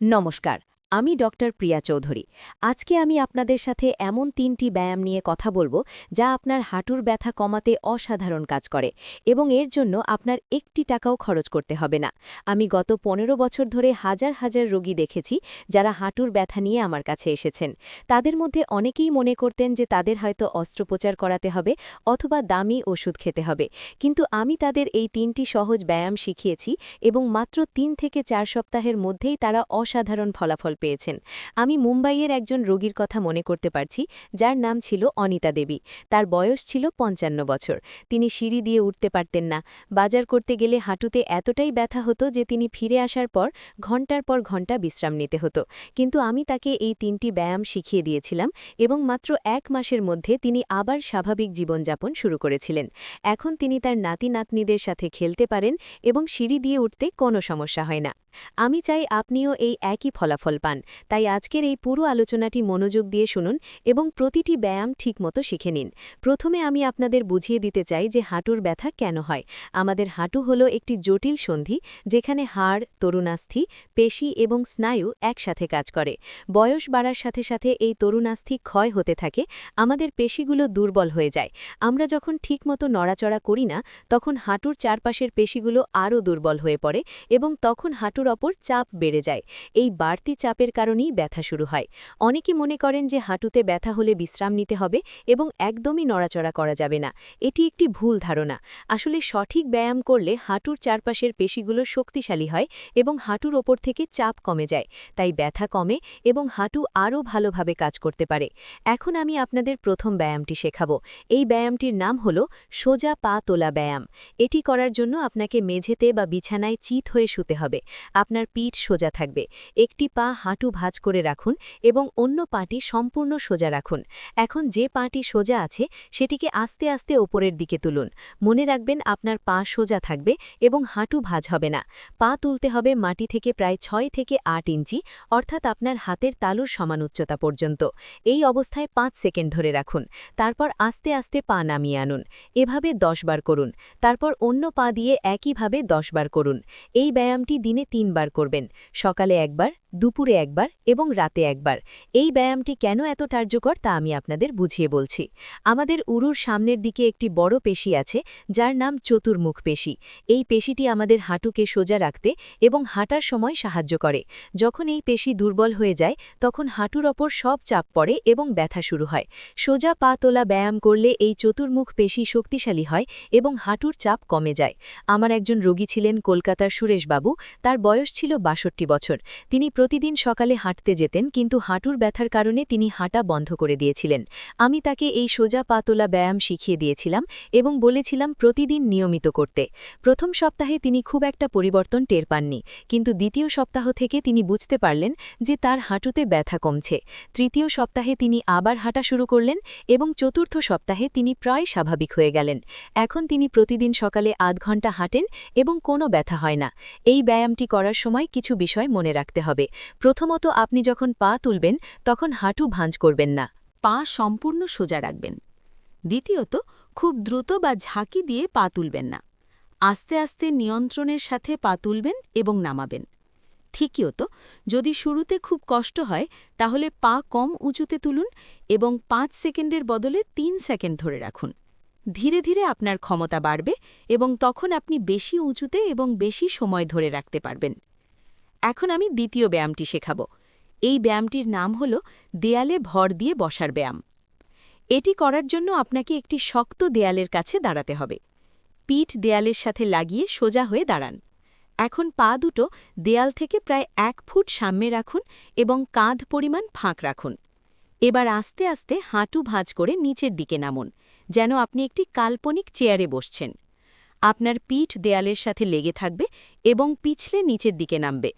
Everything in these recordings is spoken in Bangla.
নমস্কার আমি ডক্টর প্রিয়া চৌধুরী। আজকে আমি আপনাদের সাথে এমন তিনটি ব্যায়াম নিয়ে কথা বলব যা আপনার হাঁটুর ব্যথা কমাতে অসাধারণ কাজ করে এবং এর জন্য আপনার একটি টাকাও খরচ করতে হবে না। আমি গত পনেরো বছর ধরে হাজার হাজার রোগী দেখেছি যারা হাঁটুর ব্যথা নিয়ে আমার কাছে এসেছেন। তাদের মধ্যে অনেকেই মনে করতেন যে তাদের হয়তো অস্ত্রোপচার করাতে হবে অথবা দামি ওষুধ খেতে হবে। কিন্তু আমি তাদের এই তিনটি সহজ ব্যায়াম শিখিয়েছি এবং মাত্র তিন থেকে চার সপ্তাহের মধ্যেই তারা অসাধারণ ফলাফল পেয়েছেন। আমি মুম্বাইয়ের একজন রোগীর কথা মনে করতে পারছি, যার নাম ছিল অনিতা দেবী। তার বয়স ছিল পঞ্চান্ন বছর। তিনি সিঁড়ি দিয়ে উঠতে পারতেন না। বাজার করতে গেলে হাঁটুতে এতটাই ব্যথা হতো যে তিনি ফিরে আসার পর ঘণ্টার পর ঘণ্টা বিশ্রাম নিতে হতো। কিন্তু আমি তাকে এই তিনটি ব্যায়াম শিখিয়ে দিয়েছিলাম এবং মাত্র এক মাসের মধ্যে তিনি আবার স্বাভাবিক জীবনযাপন শুরু করেছিলেন। এখন তিনি তার নাতি নাতনিদের সাথে খেলতে পারেন এবং সিঁড়ি দিয়ে উঠতে কোনো সমস্যা হয় না। আমি চাই আপনিও এই একই ফলাফল পান। তাই আজকের এই পুরো আলোচনাটি মনোযোগ দিয়ে শুনুন এবং প্রতিটি ব্যায়াম ঠিকমতো শিখে নিন। প্রথমে আমি আপনাদের বুঝিয়ে দিতে চাই যে হাঁটুর ব্যথা কেন হয়। আমাদের হাঁটু হল একটি জটিল সন্ধি, যেখানে হাড়, তরুণাস্থি, পেশি এবং স্নায়ু একসাথে কাজ করে। বয়স বাড়ার সাথে সাথে এই তরুণাস্থি ক্ষয় হতে থাকে, আমাদের পেশিগুলো দুর্বল হয়ে যায়। আমরা যখন ঠিকমতো নড়াচড়া করি না, তখন হাঁটুর চারপাশের পেশিগুলো আরও দুর্বল হয়ে পড়ে এবং তখন হাঁটুর ওপর চাপ বেড়ে যায়। এই বাড়তি চাপের কারণেই ব্যথা শুরু হয়। অনেকে মনে করেন যে হাঁটুতে ব্যথা হলে বিশ্রাম নিতে হবে এবং একদমই নড়াচড়া করা যাবে না। এটি একটি ভুল ধারণা। আসলে সঠিক ব্যায়াম করলে হাঁটুর চারপাশের পেশিগুলো শক্তিশালী হয় এবং হাঁটুর ওপর থেকে চাপ কমে যায়। তাই ব্যথা কমে এবং হাঁটু আরও ভালোভাবে কাজ করতে পারে। এখন আমি আপনাদের প্রথম ব্যায়ামটি শেখাব। এই ব্যায়ামটির নাম হল সোজা পা তোলা ব্যায়াম। এটি করার জন্য আপনাকে মেঝেতে বা বিছানায় চিত হয়ে শুতে হবে। আপনার পিঠ সোজা থাকবে। একটি পা হাঁটু ভাঁজ করে রাখুন এবং অন্য পাটি সম্পূর্ণ সোজা রাখুন। এখন যে পাটি সোজা আছে, সেটিকে আস্তে আস্তে ওপরের দিকে তুলুন। মনে রাখবেন আপনার পা সোজা থাকবে এবং হাঁটু ভাঁজ হবে না। পা তুলতে হবে মাটি থেকে প্রায় ছয় থেকে আট ইঞ্চি, অর্থাৎ আপনার হাতের তালুর সমান উচ্চতা পর্যন্ত। এই অবস্থায় পাঁচ সেকেন্ড ধরে রাখুন। তারপর আস্তে আস্তে পা নামিয়ে আনুন। এভাবে দশ বার করুন। তারপর অন্য পা দিয়ে একইভাবে দশ বার করুন। এই ব্যায়ামটি দিনে তিনবার করবেন, সকালে একবার, দুপুরে একবার এবং রাতে একবার। এই ব্যায়ামটি কেন এত কার্যকর তা আমি আপনাদের বুঝিয়ে বলছি। আমাদের উরুর সামনের দিকে একটি বড় পেশি আছে, যার নাম চতুর্মুখ পেশি। এই পেশিটি আমাদের হাঁটুকে সোজা রাখতে এবং হাঁটার সময় সাহায্য করে। যখন এই পেশি দুর্বল হয়ে যায়, তখন হাঁটুর ওপর সব চাপ পড়ে এবং ব্যথা শুরু হয়। সোজা পা তোলা ব্যায়াম করলে এই চতুর্মুখ পেশি শক্তিশালী হয় এবং হাঁটুর চাপ কমে যায়। আমার একজন রোগী ছিলেন কলকাতার সুরেশবাবু, তার বয়স ছিল বাষট্টি বছর। তিনি প্রতিদিন সকালে হাঁটতে যেতেন, কিন্তু হাঁটুর ব্যথার কারণে তিনি হাঁটা বন্ধ করে দিয়েছিলেন। আমি তাকে এই সোজা পাতলা ব্যায়াম শিখিয়ে দিয়েছিলাম এবং বলেছিলাম প্রতিদিন নিয়মিত করতে। প্রথম সপ্তাহে তিনি খুব একটা পরিবর্তন টের পাননি, কিন্তু দ্বিতীয় সপ্তাহ থেকে তিনি বুঝতে পারলেন যে তার হাঁটুতে ব্যথা কমছে। তৃতীয় সপ্তাহে তিনি আবার হাঁটা শুরু করলেন এবং চতুর্থ সপ্তাহে তিনি প্রায় স্বাভাবিক হয়ে গেলেন। এখন তিনি প্রতিদিন সকালে আধ ঘণ্টা হাঁটেন এবং কোনো ব্যথা হয় না। এই ব্যায়ামটি করার সময় কিছু বিষয় মনে রাখতে হবে। প্রথমত, আপনি যখন পা তুলবেন, তখন হাঁটু ভাঁজ করবেন না। পা সম্পূর্ণ সোজা রাখবেন। দ্বিতীয়ত, খুব দ্রুত বা ঝাঁকি দিয়ে পা তুলবেন না। আস্তে আস্তে নিয়ন্ত্রণের সাথে পা তুলবেন এবং নামাবেন। তৃতীয়ত, যদি শুরুতে খুব কষ্ট হয়, তাহলে পা কম উঁচুতে তুলুন এবং পাঁচ সেকেন্ডের বদলে তিন সেকেন্ড ধরে রাখুন। ধীরে ধীরে আপনার ক্ষমতা বাড়বে এবং তখন আপনি বেশি উঁচুতে এবং বেশি সময় ধরে রাখতে পারবেন। এখন আমি দ্বিতীয় ব্যায়ামটি শেখাব। এই ব্যায়ামটির নাম হল দেয়ালে ভর দিয়ে বসার ব্যায়াম। এটি করার জন্য আপনাকে একটি শক্ত দেয়ালের কাছে দাঁড়াতে হবে। পিঠ দেয়ালের সাথে লাগিয়ে সোজা হয়ে দাঁড়ান। এখন পা দুটো দেয়াল থেকে প্রায় এক ফুট সামনে রাখুন এবং কাঁধ পরিমাণ ফাঁক রাখুন। এবার আস্তে আস্তে হাঁটু ভাঁজ করে নিচের দিকে নামুন। যেন আপনি একটি কাল্পনিক চেয়ারে বসছেন। আপনার পিঠ দেয়ালের সাথে লেগে থাকবে এবং পিছলে নিচের দিকে নামবে।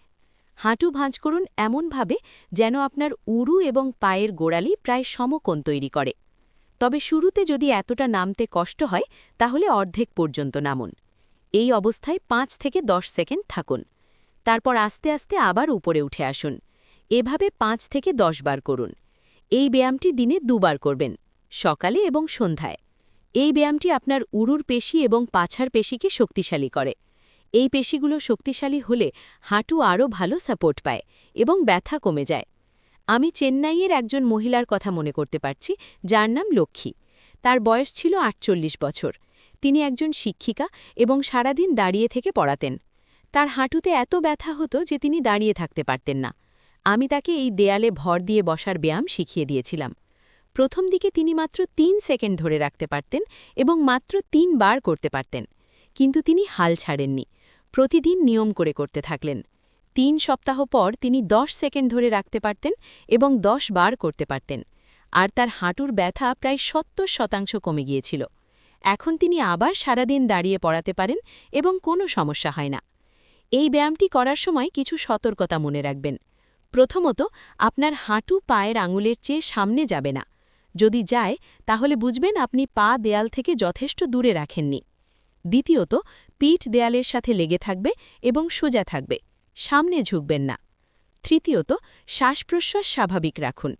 হাঁটু ভাঁজ করুন এমনভাবে যেন আপনার উরু এবং পায়ের গোড়ালি প্রায় সমকোণ তৈরি করে। তবে শুরুতে যদি এতটা নামতে কষ্ট হয়, তাহলে অর্ধেক পর্যন্ত নামুন। এই অবস্থায় পাঁচ থেকে দশ সেকেন্ড থাকুন। তারপর আস্তে আস্তে আবার উপরে উঠে আসুন। এভাবে পাঁচ থেকে দশ বার করুন। এই ব্যায়ামটি দিনে দুবার করবেন। সকালে এবং সন্ধ্যায়। এই ব্যায়ামটি আপনার উরুর পেশি এবং পাছার পেশিকে শক্তিশালী করে। এই পেশিগুলো শক্তিশালী হলে হাঁটু আরও ভালো সাপোর্ট পায় এবং ব্যথা কমে যায়। আমি চেন্নাইয়ের একজন মহিলার কথা মনে করতে পারছি, যার নাম লক্ষ্মী। তার বয়স ছিল আটচল্লিশ বছর। তিনি একজন শিক্ষিকা এবং সারাদিন দাঁড়িয়ে থেকে পড়াতেন। তার হাঁটুতে এত ব্যথা হতো যে তিনি দাঁড়িয়ে থাকতে পারতেন না। আমি তাকে এই দেয়ালে ভর দিয়ে বসার ব্যায়াম শিখিয়ে দিয়েছিলাম। প্রথম দিকে তিনি মাত্র তিন সেকেন্ড ধরে রাখতে পারতেন এবং মাত্র তিন বার করতে পারতেন। কিন্তু তিনি হাল ছাড়েননি। প্রতিদিন নিয়ম করে করতে থাকলেন। তিন সপ্তাহ পর তিনি দশ সেকেন্ড ধরে রাখতে পারতেন এবং দশ বার করতে পারতেন। আর তার হাঁটুর ব্যথা প্রায় সত্তর শতাংশ কমে গিয়েছিল। এখন তিনি আবার সারাদিন দাঁড়িয়ে পড়াতে পারেন এবং কোনো সমস্যা হয় না। এই ব্যায়ামটি করার সময় কিছু সতর্কতা মনে রাখবেন। প্রথমত, আপনার হাঁটু পায়ের আঙুলের চেয়ে সামনে যাবে না। যদি যায়, তাহলে বুঝবেন আপনি পা দেয়াল থেকে যথেষ্ট দূরে রাখেননি। দ্বিতীয়ত, পিঠ দেয়ালের সাথে লেগে থাকবে এবং সোজা থাকবে, সামনে ঝুঁকবেন না। তৃতীয়ত শ্বাস প্রশ্বাস স্বাভাবিক রাখুন।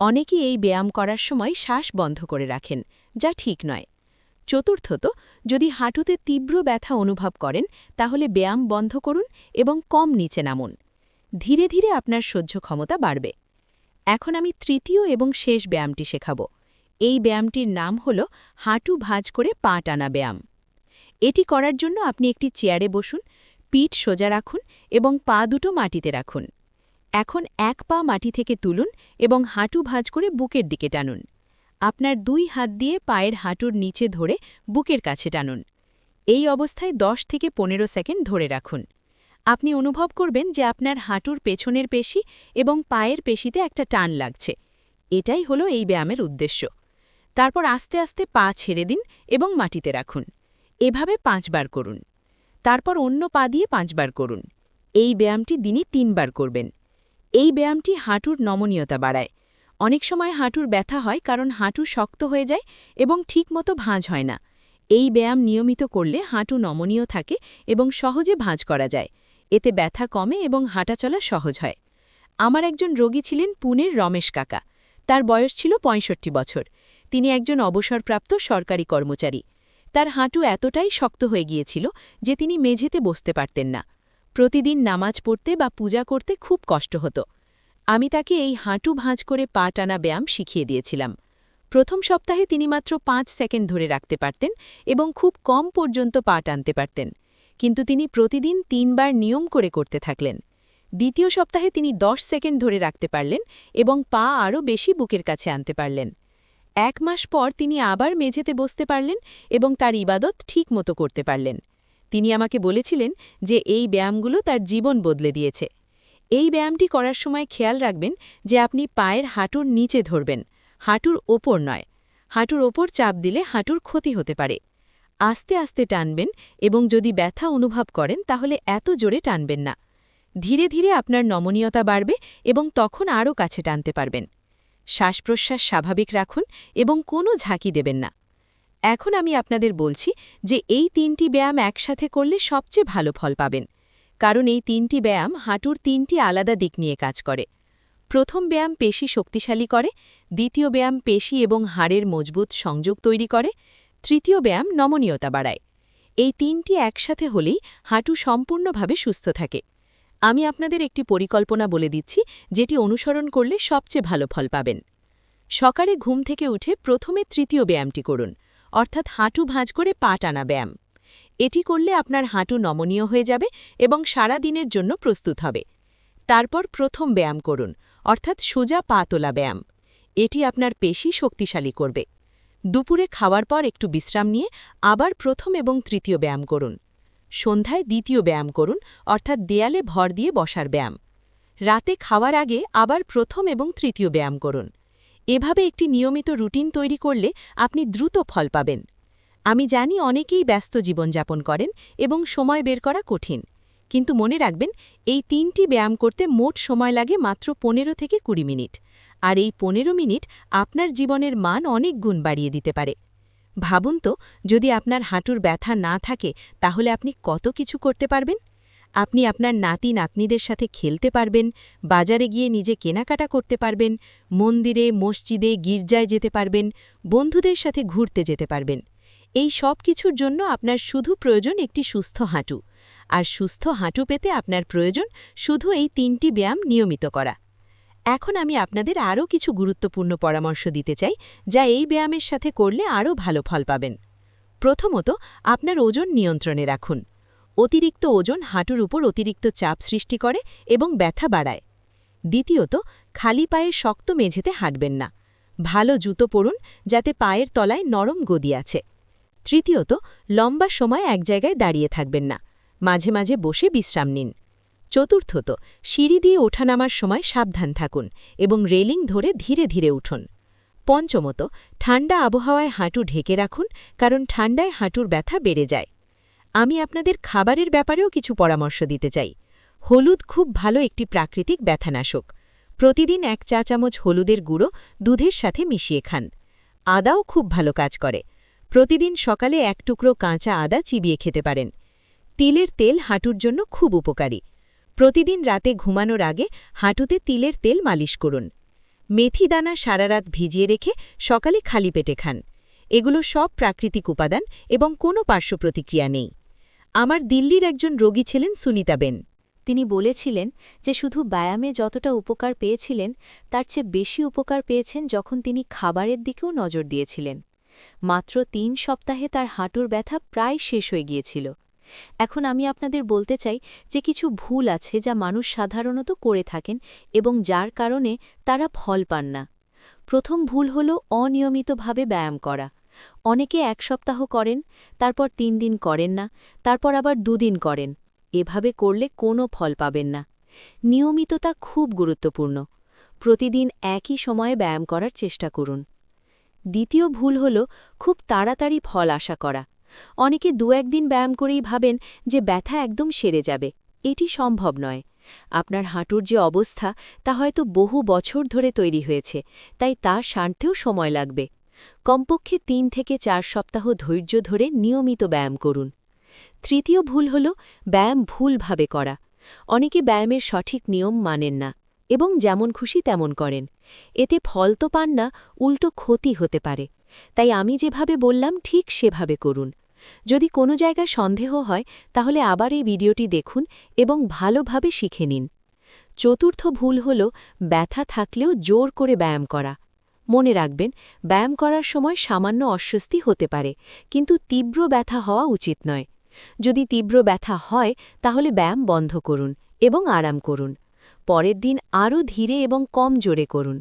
অনেকেই এই ব্যায়াম করার সময় শ্বাস বন্ধ করে রাখেন, যা ঠিক নয়। চতুর্থত, যদি হাঁটুতে তীব্র ব্যথা অনুভব করেন, তাহলে ব্যায়াম বন্ধ করুন এবং কম নিচে নামুন। ধীরে ধীরে আপনার সহ্য ক্ষমতা বাড়বে। এখন আমি তৃতীয় এবং শেষ ব্যায়ামটি শেখাব। এই ব্যায়ামটির নাম হল হাঁটু ভাঁজ করে পা টানা ব্যায়াম। এটি করার জন্য আপনি একটি চেয়ারে বসুন, পিঠ সোজা রাখুন এবং পা দুটো মাটিতে রাখুন। এখন এক পা মাটি থেকে তুলুন এবং হাঁটু ভাঁজ করে বুকের দিকে টানুন। আপনার দুই হাত দিয়ে পায়ের হাঁটুর নিচে ধরে বুকের কাছে টানুন। এই অবস্থায় 10 থেকে পনেরো সেকেন্ড ধরে রাখুন। আপনি অনুভব করবেন যে আপনার হাঁটুর পেছনের পেশি এবং পায়ের পেশিতে একটা টান লাগছে। এটাই হলো এই ব্যায়ামের উদ্দেশ্য। তারপর আস্তে আস্তে পা ছেড়ে দিন এবং মাটিতে রাখুন। এভাবে পাঁচবার করুন। তারপর অন্য পা দিয়ে পাঁচবার করুন। এই ব্যায়ামটি দিনে তিনবার করবেন। এই ব্যায়ামটি হাঁটুর নমনীয়তা বাড়ায়। অনেক সময় হাঁটুর ব্যথা হয় কারণ হাঁটু শক্ত হয়ে যায় এবং ঠিকমতো ভাঁজ হয় না। এই ব্যায়াম নিয়মিত করলে হাঁটু নমনীয় থাকে এবং সহজে ভাঁজ করা যায়। এতে ব্যথা কমে এবং হাঁটাচলা সহজ হয়। আমার একজন রোগী ছিলেন পুনের রমেশ কাকা। তার বয়স ছিল ৬৫ বছর। তিনি একজন অবসরপ্রাপ্ত সরকারি কর্মচারী। তার হাঁটু এতটাই শক্ত হয়ে গিয়েছিল যে তিনি মেঝেতে বসতে পারতেন না। প্রতিদিন নামাজ পড়তে বা পূজা করতে খুব কষ্ট হতো। আমি তাকে এই হাঁটু ভাঁজ করে পা টানা ব্যায়াম শিখিয়ে দিয়েছিলাম। প্রথম সপ্তাহে তিনি মাত্র পাঁচ সেকেন্ড ধরে রাখতে পারতেন এবং খুব কম পর্যন্ত পা টানতে পারতেন। কিন্তু তিনি প্রতিদিন তিনবার নিয়ম করে করতে থাকলেন। দ্বিতীয় সপ্তাহে তিনি দশ সেকেন্ড ধরে রাখতে পারলেন এবং পা আরও বেশি বুকের কাছে আনতে পারলেন। এক মাস পর তিনি আবার মেঝেতে বসতে পারলেন এবং তার ইবাদত ঠিক মতো করতে পারলেন। তিনি আমাকে বলেছিলেন যে এই ব্যায়ামগুলো তার জীবন বদলে দিয়েছে। এই ব্যায়ামটি করার সময় খেয়াল রাখবেন যে আপনি পায়ের হাঁটুর নিচে ধরবেন। হাঁটুর ওপর নয়। হাঁটুর ওপর চাপ দিলে হাঁটুর ক্ষতি হতে পারে। আস্তে আস্তে টানবেন এবং যদি ব্যথা অনুভব করেন, তাহলে এত জোরে টানবেন না। ধীরে ধীরে আপনার নমনীয়তা বাড়বে এবং তখন আরও কাছে টানতে পারবেন। শ্বাস প্রশ্বাস স্বাভাবিক রাখুন এবং কোনো ঝাঁকি দেবেন না। এখন আমি আপনাদের বলছি যে এই তিনটি ব্যায়াম একসাথে করলে সবচেয়ে ভালো ফল পাবেন। কারণ এই তিনটি ব্যায়াম হাঁটুর তিনটি আলাদা দিক নিয়ে কাজ করে। প্রথম ব্যায়াম পেশি শক্তিশালী করে, দ্বিতীয় ব্যায়াম পেশি এবং হাড়ের মজবুত সংযোগ তৈরি করে তৃতীয় ব্যায়াম নমনীয়তা বাড়ায়। এই তিনটি একসাথে হলেই হাঁটু সম্পূর্ণভাবে সুস্থ থাকে। আমি আপনাদের একটি পরিকল্পনা বলে দিচ্ছি, যেটি অনুসরণ করলে সবচেয়ে ভালো ফল পাবেন। সকালে ঘুম থেকে উঠে প্রথমে তৃতীয় ব্যায়ামটি করুন, অর্থাৎ হাঁটু ভাঁজ করে পা টানা ব্যায়াম। এটি করলে আপনার হাঁটু নমনীয় হয়ে যাবে এবং সারা দিনের জন্য প্রস্তুত হবে। তারপর প্রথম ব্যায়াম করুন, অর্থাৎ সোজা পা তোলা ব্যায়াম। এটি আপনার পেশি শক্তিশালী করবে। দুপুরে খাওয়ার পর একটু বিশ্রাম নিয়ে আবার প্রথম এবং তৃতীয় ব্যায়াম করুন। সন্ধ্যায় দ্বিতীয় ব্যায়াম করুন, অর্থাৎ দেয়ালে ভর দিয়ে বসার ব্যায়াম। রাতে খাওয়ার আগে আবার প্রথম এবং তৃতীয় ব্যায়াম করুন। এভাবে একটি নিয়মিত রুটিন তৈরি করলে আপনি দ্রুত ফল পাবেন। আমি জানি অনেকেই ব্যস্ত জীবনযাপন করেন এবং সময় বের করা কঠিন, কিন্তু মনে রাখবেন, এই তিনটি ব্যায়াম করতে মোট সময় লাগে মাত্র পনেরো থেকে কুড়ি মিনিট। আর এই পনেরো মিনিট আপনার জীবনের মান অনেক গুণ বাড়িয়ে দিতে পারে। ভাবুন তো, যদি আপনার হাঁটুর ব্যথা না থাকে, তাহলে আপনি কত কিছু করতে পারবেন? আপনি আপনার নাতি নাতনিদের সাথে খেলতে পারবেন, বাজারে গিয়ে নিজে কেনাকাটা করতে পারবেন, মন্দিরে, মসজিদে, গির্জায় যেতে পারবেন, বন্ধুদের সাথে ঘুরতে যেতে পারবেন। এই সব কিছুর জন্য আপনার শুধু প্রয়োজন একটি সুস্থ হাঁটু। আর সুস্থ হাঁটু পেতে আপনার প্রয়োজন শুধু এই তিনটি ব্যায়াম নিয়মিত করা। এখন আমি আপনাদের আরও কিছু গুরুত্বপূর্ণ পরামর্শ দিতে চাই, যা এই ব্যায়ামের সাথে করলে আরও ভালো ফল পাবেন। প্রথমত, আপনার ওজন নিয়ন্ত্রণে রাখুন। অতিরিক্ত ওজন হাঁটুর উপর অতিরিক্ত চাপ সৃষ্টি করে এবং ব্যথা বাড়ায়। দ্বিতীয়ত, খালি পায়ে শক্ত মেঝেতে হাঁটবেন না। ভালো জুতো পরুন, যাতে পায়ের তলায় নরম গদি আছে। তৃতীয়ত, লম্বা সময় এক জায়গায় দাঁড়িয়ে থাকবেন না। মাঝে মাঝে বসে বিশ্রাম নিন। চতুর্থত, সিঁড়ি দিয়ে ওঠানামার সময় সাবধান থাকুন এবং রেলিং ধরে ধীরে ধীরে উঠুন। পঞ্চমত, ঠান্ডা আবহাওয়ায় হাঁটু ঢেকে রাখুন কারণ ঠান্ডায় হাঁটুর ব্যথা বেড়ে যায়। আমি আপনাদের খাবারের ব্যাপারেও কিছু পরামর্শ দিতে চাই। হলুদ খুব ভালো একটি প্রাকৃতিক ব্যথানাশক। প্রতিদিন এক চা চামচ হলুদের গুঁড়ো দুধের সাথে মিশিয়ে খান। আদাও খুব ভালো কাজ করে। প্রতিদিন সকালে এক টুকরো কাঁচা আদা চিবিয়ে খেতে পারেন। তিলের তেল হাঁটুর জন্য খুব উপকারী। প্রতিদিন রাতে ঘুমানোর আগে হাঁটুতে তিলের তেল মালিশ করুন। মেথি দানা সারা রাত ভিজিয়ে রেখে সকালে খালি পেটে খান। এগুলো সব প্রাকৃতিক উপাদান এবং কোনো পার্শ্ব প্রতিক্রিয়া নেই। আমার দিল্লির একজন রোগী ছিলেন সুনিতাবেন তিনি বলেছিলেন যে শুধু ব্যায়ামে যতটা উপকার পেয়েছিলেন, তার চেয়ে বেশি উপকার পেয়েছেন যখন তিনি খাবারের দিকেও নজর দিয়েছিলেন। মাত্র তিন সপ্তাহে তার হাঁটুর ব্যথা প্রায় শেষ হয়ে গিয়েছিল। এখন আমি আপনাদের বলতে চাই যে কিছু ভুল আছে যা মানুষ সাধারণত করে থাকেন এবং যার কারণে তারা ফল পান না। প্রথম ভুল হল অনিয়মিতভাবে ব্যায়াম করা। অনেকে এক সপ্তাহ করেন, তারপর তিন দিন করেন না, তারপর আবার দুদিন করেন। এভাবে করলে কোনো ফল পাবেন না। নিয়মিততা খুব গুরুত্বপূর্ণ। প্রতিদিন একই সময়ে ব্যায়াম করার চেষ্টা করুন। দ্বিতীয় ভুল হল খুব তাড়াতাড়ি ফল আশা করা। অনেকে দু একদিন ব্যায়াম করেই ভাবেন যে ব্যথা একদম সেরে যাবে। এটি সম্ভব নয়। আপনার হাঁটুর যে অবস্থা, তা হয়তো বহু বছর ধরে তৈরি হয়েছে, তাই তা সারতেও সময় লাগবে। কমপক্ষে তিন থেকে চার সপ্তাহ ধৈর্য ধরে নিয়মিত ব্যায়াম করুন। তৃতীয় ভুল হল ব্যায়াম ভুলভাবে করা। অনেকে ব্যায়ামের সঠিক নিয়ম মানেন না এবং যেমন খুশি তেমন করেন। এতে ফল তো পান না, উল্টো ক্ষতি হতে পারে। তাই আমি যেভাবে বললাম, ঠিক সেভাবে করুন। যদি কোনো জায়গায় সন্দেহ হয়, তাহলে আবার এই ভিডিওটি দেখুন এবং ভালোভাবে শিখে নিন। চতুর্থ ভুল হল ব্যথা থাকলেও জোর করে ব্যায়াম করা। মনে রাখবেন, ব্যায়াম করার সময় সামান্য অস্বস্তি হতে পারে, কিন্তু তীব্র ব্যথা হওয়া উচিত নয়। যদি তীব্র ব্যথা হয়, তাহলে ব্যায়াম বন্ধ করুন এবং আরাম করুন। পরের দিন আরও ধীরে এবং কম জোরে করুন।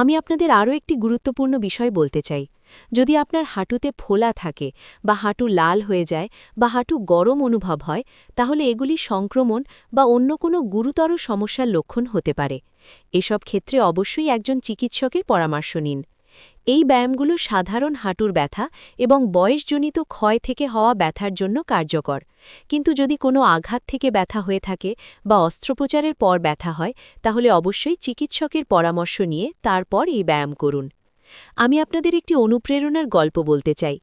আমি আপনাদের আরও একটি গুরুত্বপূর্ণ বিষয় বলতে চাই। যদি আপনার হাঁটুতে ফোলা থাকে বা হাঁটু লাল হয়ে যায় বা হাঁটু গরম অনুভব হয়, তাহলে এগুলি সংক্রমণ বা অন্য কোনো গুরুতর সমস্যার লক্ষণ হতে পারে। এসব ক্ষেত্রে অবশ্যই একজন চিকিৎসকের পরামর্শ নিন। এই ব্যায়ামগুলো সাধারণ হাঁটুর ব্যথা এবং বয়সজনিত ক্ষয় থেকে হওয়া ব্যথার জন্য কার্যকর। কিন্তু যদি কোনো আঘাত থেকে ব্যথা হয়ে থাকে বা অস্ত্রোপচারের পর ব্যথা হয়, তাহলে অবশ্যই চিকিৎসকের পরামর্শ নিয়ে তারপর এই ব্যায়াম করুন। আমি আপনাদের একটি অনুপ্রেরণার গল্প বলতে চাই।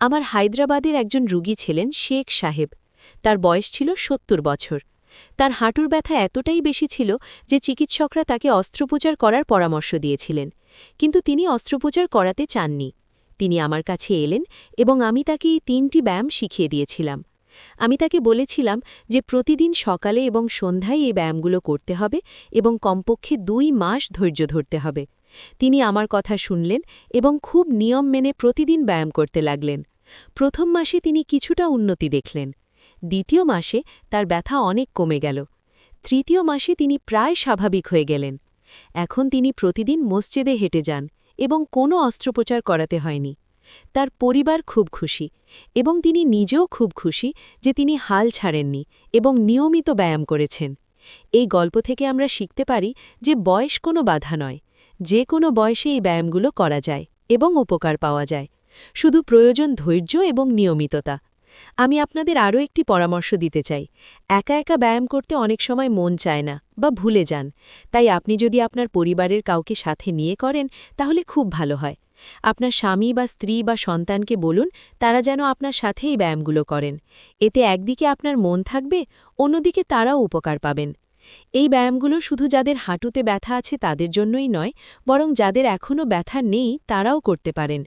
আমার হায়দ্রাবাদের একজন রুগী ছিলেন শেখ সাহেব। তার বয়স ছিল সত্তর বছর। তার হাঁটুর ব্যথা এতটাই বেশি ছিল যে চিকিৎসকরা তাকে অস্ত্রোপচার করার পরামর্শ দিয়েছিলেন। কিন্তু তিনি অস্ত্রোপচার করাতে চাননি। তিনি আমার কাছে এলেন এবং আমি তাকে এই তিনটি ব্যায়াম শিখিয়ে দিয়েছিলাম। আমি তাকে বলেছিলাম যে প্রতিদিন সকালে এবং সন্ধ্যায় এই ব্যায়ামগুলো করতে হবে এবং কমপক্ষে দুই মাস ধৈর্য ধরতে হবে। তিনি আমার কথা শুনলেন এবং খুব নিয়ম মেনে প্রতিদিন ব্যায়াম করতে লাগলেন। প্রথম মাসে তিনি কিছুটা উন্নতি দেখলেন। দ্বিতীয় মাসে তার ব্যথা অনেক কমে গেল। তৃতীয় মাসে তিনি প্রায় স্বাভাবিক হয়ে গেলেন। এখন তিনি প্রতিদিন মসজিদে হেঁটে যান এবং কোনো অস্ত্রোপচার করাতে হয়নি। তার পরিবার খুব খুশি এবং তিনি নিজেও খুব খুশি যে তিনি হাল ছাড়েননি এবং নিয়মিত ব্যায়াম করেছেন। এই গল্প থেকে আমরা শিখতে পারি যে বয়স কোনো বাধা নয়, যে কোনো বয়সে এই ব্যায়ামগুলো করা যায় এবং উপকার পাওয়া যায়। শুধু প্রয়োজন ধৈর্য এবং নিয়মিততা। আমি আপনাদের আরও একটি পরামর্শ দিতে চাই। একা একা ব্যায়াম করতে অনেক সময় মন চায় না বা ভুলে যান। তাই আপনি যদি আপনার পরিবারের কাউকে সাথে নিয়ে করেন, তাহলে খুব ভালো হয়। আপনার স্বামী বা স্ত্রী বা সন্তানকে বলুন, তারা যেন আপনার সাথেই ব্যায়ামগুলো করেন। এতে একদিকে আপনার মন থাকবে, অন্যদিকে তারাও উপকার পাবেন। এই ব্যায়ামগুলো শুধু যাদের হাঁটুতে ব্যথা আছে তাদের জন্যই নয়, বরং যাদের এখনও ব্যথা নেই তারাও করতে পারেন।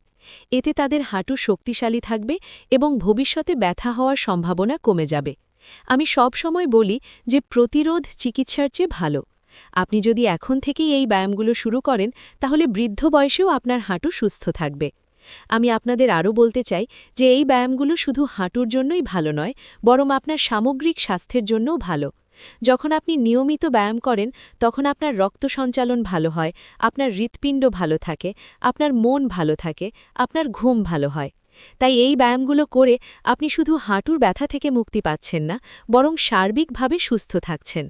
এতে তাদের হাঁটু শক্তিশালী থাকবে এবং ভবিষ্যতে ব্যথা হওয়ার সম্ভাবনা কমে যাবে। আমি সব সময় বলি যে প্রতিরোধ চিকিৎসার চেয়ে ভালো। আপনি যদি এখন থেকেই এই ব্যায়ামগুলো শুরু করেন, তাহলে বৃদ্ধ বয়সেও আপনার হাঁটু সুস্থ থাকবে। আমি আপনাদের আরও বলতে চাই যে এই ব্যায়ামগুলো শুধু হাঁটুর জন্যই ভালো নয়, বরং আপনার সামগ্রিক স্বাস্থ্যের জন্যও ভালো। যখন আপনি নিয়মিত ব্যায়াম করেন, তখন আপনার রক্ত সঞ্চালন ভালো হয়, আপনার হৃৎপিণ্ড ভালো থাকে, আপনার মন ভালো থাকে, আপনার ঘুম ভালো হয়। তাই এই ব্যায়ামগুলো করে আপনি শুধু হাঁটুর ব্যথা থেকে মুক্তি পাচ্ছেন না, বরং সার্বিকভাবে সুস্থ থাকছেন।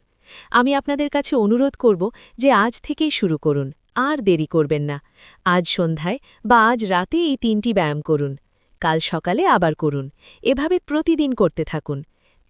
আমি আপনাদের কাছে অনুরোধ করব যে আজ থেকেই শুরু করুন, আর দেরি করবেন না। আজ সন্ধ্যায় বা আজ রাতে এই তিনটি ব্যায়াম করুন। কাল সকালে আবার করুন। এভাবে প্রতিদিন করতে থাকুন।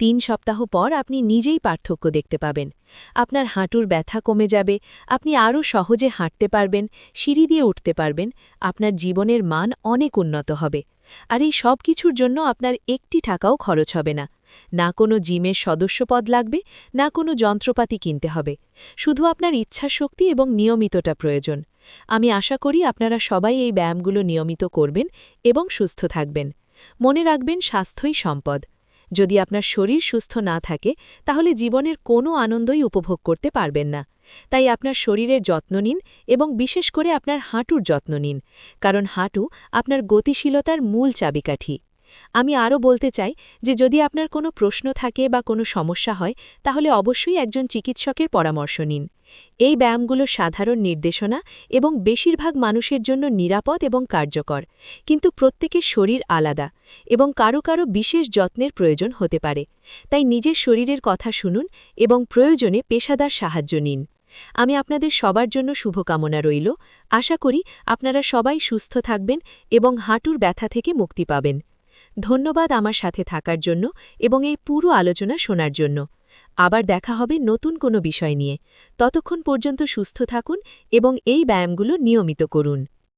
তিন সপ্তাহ পর আপনি নিজেই পার্থক্য দেখতে পাবেন। আপনার হাঁটুর ব্যথা কমে যাবে, আপনি আরও সহজে হাঁটতে পারবেন, সিঁড়ি দিয়ে উঠতে পারবেন, আপনার জীবনের মান অনেক উন্নত হবে। আর এই সব কিছুর জন্য আপনার একটি টাকাও খরচ হবে না। না কোনো জিমের সদস্যপদ লাগবে, না কোনো যন্ত্রপাতি কিনতে হবে। শুধু আপনার ইচ্ছাশক্তি এবং নিয়মিতটা প্রয়োজন। আমি আশা করি আপনারা সবাই এই ব্যায়ামগুলো নিয়মিত করবেন এবং সুস্থ থাকবেন। মনে রাখবেন, স্বাস্থ্যই সম্পদ। যদি আপনার শরীর সুস্থ না থাকে, তাহলে জীবনের কোনো আনন্দই উপভোগ করতে পারবেন না। তাই আপনার শরীরের যত্ন নিন এবং বিশেষ করে আপনার হাঁটুর যত্ন নিন। কারণ হাঁটু আপনার গতিশীলতার মূল চাবিকাঠি। আমি আরও বলতে চাই যে যদি আপনার কোনো প্রশ্ন থাকে বা কোনো সমস্যা হয়, তাহলে অবশ্যই একজন চিকিৎসকের পরামর্শ নিন। এই ব্যায়ামগুলো সাধারণ নির্দেশনা এবং বেশিরভাগ মানুষের জন্য নিরাপদ এবং কার্যকর, কিন্তু প্রত্যেকের শরীর আলাদা এবং কারও কারও বিশেষ যত্নের প্রয়োজন হতে পারে। তাই নিজের শরীরের কথা শুনুন এবং প্রয়োজনে পেশাদার সাহায্য নিন। আমি আপনাদের সবার জন্য শুভকামনা রইল। আশা করি আপনারা সবাই সুস্থ থাকবেন এবং হাঁটুর ব্যথা থেকে মুক্তি পাবেন। ধন্যবাদ আমার সাথে থাকার জন্য এবং এই পুরো আলোচনা শোনার জন্য। আবার দেখা হবে নতুন কোনো বিষয় নিয়ে। ততক্ষণ পর্যন্ত সুস্থ থাকুন এবং এই ব্যায়ামগুলো নিয়মিত করুন।